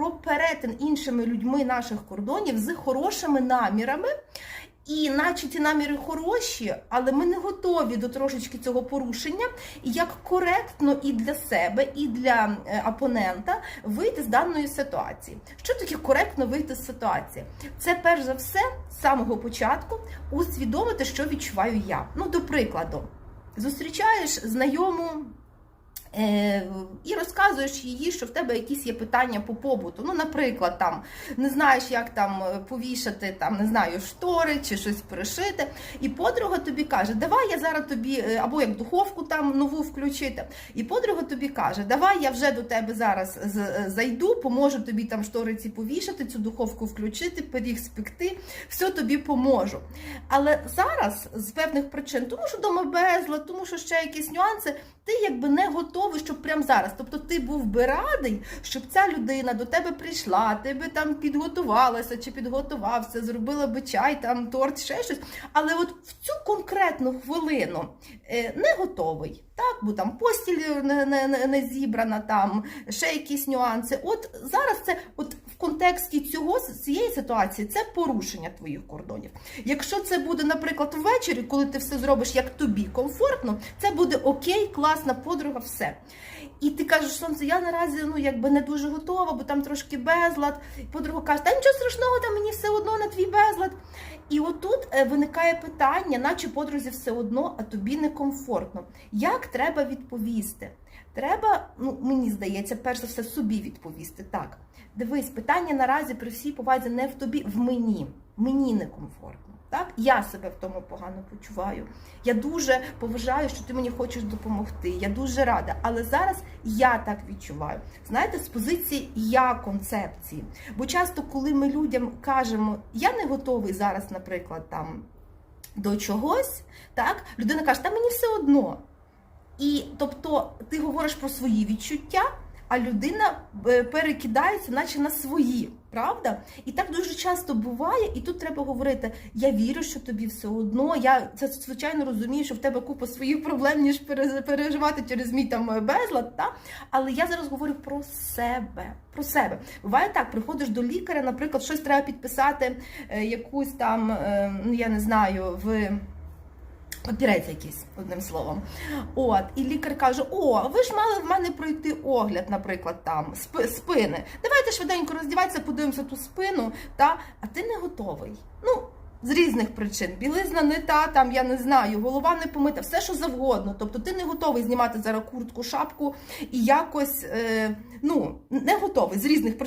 про перетин іншими людьми наших кордонів з хорошими намірами. І наче ті наміри хороші, але ми не готові до трошечки цього порушення, як коректно і для себе, і для е, опонента вийти з даної ситуації. Що таке коректно вийти з ситуації? Це перш за все з самого початку усвідомити, що відчуваю я. Ну, до прикладу, зустрічаєш знайому. Е, І розказуєш їй, що в тебе якісь є питання по побуту. Ну, наприклад, там не знаєш, як там е, повішати там, не знаю, штори чи щось пришити. І подруга тобі каже, давай я зараз тобі, е, або як духовку там нову включити. І подруга тобі каже, давай я вже до тебе зараз зайду, поможу тобі там штори ці повішати, цю духовку включити, пиріг спекти, все тобі поможу. Але зараз з певних причин, тому що дома безлад, тому що ще якісь нюанси, ти якби не готовий, прямо зараз. Тобто ти був би радий, щоб ця людина до тебе прийшла, ти би там підготувалася чи підготувався, зробила би чай, там торт, ще щось. Але от в цю конкретну хвилину е, не готовий. Так, бо там постіль не, не, не, зібрана, там ще якісь нюанси. От зараз це от контексті цього цієї ситуації це порушення твоїх кордонів. Якщо це буде, наприклад, ввечері, коли ти все зробиш як тобі комфортно, це буде окей, класна подруга, все. І ти кажеш, сонце, я наразі ну якби не дуже готова, бо там трошки безлад. Подруга каже, та нічого страшного, там мені все одно на твій безлад. І отут е, виникає питання, наче подрузі все одно, а тобі некомфортно. Як треба відповісти? Треба, ну мені здається, перш за все собі відповісти. Так, дивись, питання наразі при всій повазі не в тобі, в мені. Мені некомфортно. Так, я себе в тому погано почуваю. Я дуже поважаю, що ти мені хочеш допомогти. Я дуже рада. Але зараз я так відчуваю. Знаєте, з позиції я концепції. Бо часто, коли ми людям кажемо, я не готовий зараз, наприклад, там до чогось, так людина каже, та мені все одно. Тобто ти говориш про свої відчуття, а людина е, перекидається, наче на свої, правда? І так дуже часто буває, і тут треба говорити: я вірю, що тобі все одно. Я це звичайно розумію, що в тебе купа своїх проблем, ніж переживати через мій там е, безлад. Та? Але я зараз говорю про себе. Про себе. Буває так, приходиш до лікаря, наприклад, щось треба підписати, е, якусь там, ну я не знаю, в. Папірець якийсь, одним словом. От, і лікар каже: О, ви ж мали в мене пройти огляд, наприклад, там спи- спини. Давайте швиденько роздівайтеся, подивимося ту спину, та а ти не готовий. Ну, з різних причин. Білизна не та, там я не знаю, голова не помита, все що завгодно. Тобто ти не готовий знімати зараз куртку, шапку і якось е, ну, не готовий з різних причин.